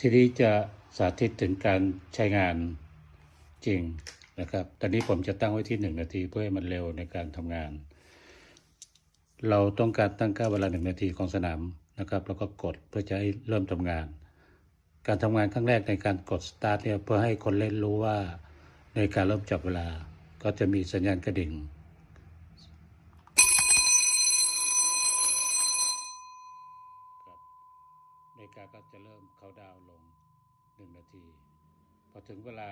ทีนี้จะสาธิตถึงการใช้งานจริงนะครับ ตอนนี้ผมจะตั้งไว้ที่หนึ่งนาทีเพื่อให้มันเร็วในการทำงาน เราต้องการตั้งค่าเวลาหนึ่งนาทีของสนามนะครับ แล้วก็กดเพื่อจะให้เริ่มทำงาน การทำงานครั้งแรกในการกด start เนี่ยเพื่อให้คนเล่นรู้ว่าในการเริ่มจับเวลา ก็จะมีสัญญาณกระดิ่ง ครับ นาฬิกาก็จะเริ่มเขาดาวน์ลงหนึ่งนาที พอถึงเวลา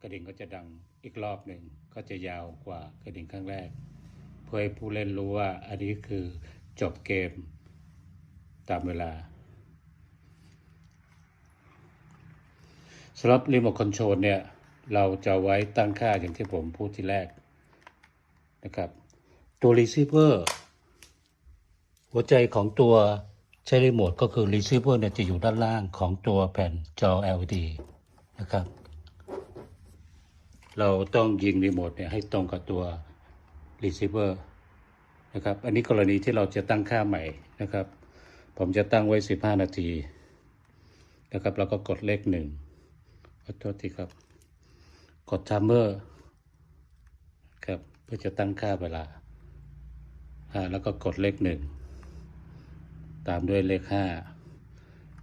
กระดิ่งก็จะดังอีกรอบหนึ่งก็จะยาวกว่ากระดิ่งครั้งแรก เพื่อให้ผู้เล่นรู้ว่าอันนี้คือจบเกมตามเวลาสำหรับรีโมทคอนโทรลเนี่ยเราจะไว้ตั้งค่าอย่างที่ผมพูดที่แรกนะครับ ตัวรีเซิเวอร์หัวใจของตัว ใช้รีโมทก็คือ receiver เนี่ยจะอยู่ด้านล่างของตัวแผ่นจอ LED นะครับ เราต้องยิงรีโมทเนี่ยให้ตรงกับตัว receiver นะครับ อันนี้กรณีที่เราจะตั้งค่าใหม่นะครับ ผมจะตั้งไว้ 15 นาทีนะครับ แล้วก็กดเลขหนึ่งขอโทษทีครับ กด timer ครับเพื่อจะตั้งค่าเวลาอ่าแล้วก็กดเลขหนึ่ง ตามด้วยเลขห้า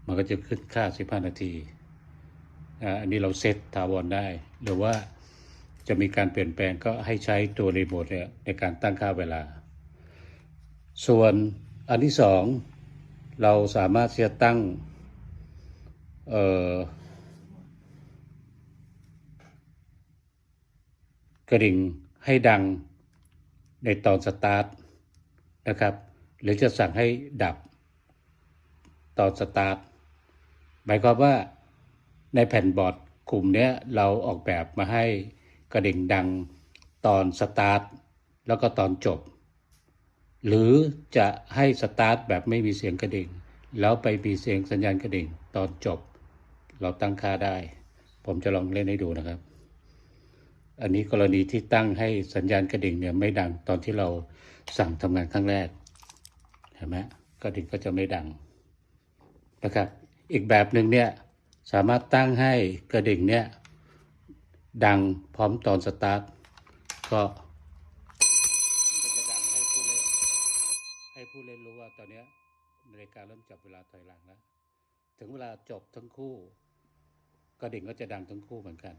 มันก็จะขึ้นค่า 15 นาที อันนี้เราเซตถาวรได้ หรือว่าจะมีการเปลี่ยนแปลงก็ให้ใช้ตัวรีโมทเนี่ยในการตั้งค่าเวลา ส่วนอันที่สองเราสามารถที่จะตั้งเออกระดิ่งให้ดังในตอนสตาร์ทนะครับ หรือจะสั่งให้ดับ ตอนสตาร์ทหมายความว่าในแผ่นบอร์ดกลุ่มนี้เราออกแบบมาให้กระดิ่งดังตอนสตาร์ทแล้วก็ตอนจบ หรือจะให้สตาร์ทแบบไม่มีเสียงกระดิ่ง แล้วไปมีเสียงสัญญาณกระดิ่งตอนจบ เราตั้งค่าได้ ผมจะลองเล่นให้ดูนะครับ อันนี้กรณีที่ตั้งให้สัญญาณกระดิ่งเนี่ยไม่ดังตอนที่เราสั่งทำงานครั้งแรกเห็นไหมกระดิ่งก็จะไม่ดัง นะครับ อีกแบบหนึ่งเนี่ยสามารถตั้งให้กระดิ่งเนี่ยดังพร้อมตอนสตาร์ทก็จะดังให้ผู้เล่นให้ผู้เล่นรู้ว่าตอนนี้นาฬิกาเริ่มจับเวลาถอยหลังแล้วถึงเวลาจบทั้งคู่กระดิ่งก็จะดังทั้งคู่เหมือนกัน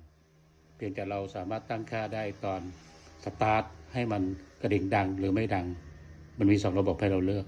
เพียงแต่เราสามารถตั้งค่าได้ตอนสตาร์ทให้มันกระดิ่งดังหรือไม่ดัง มันมีสองระบบให้เราเลือก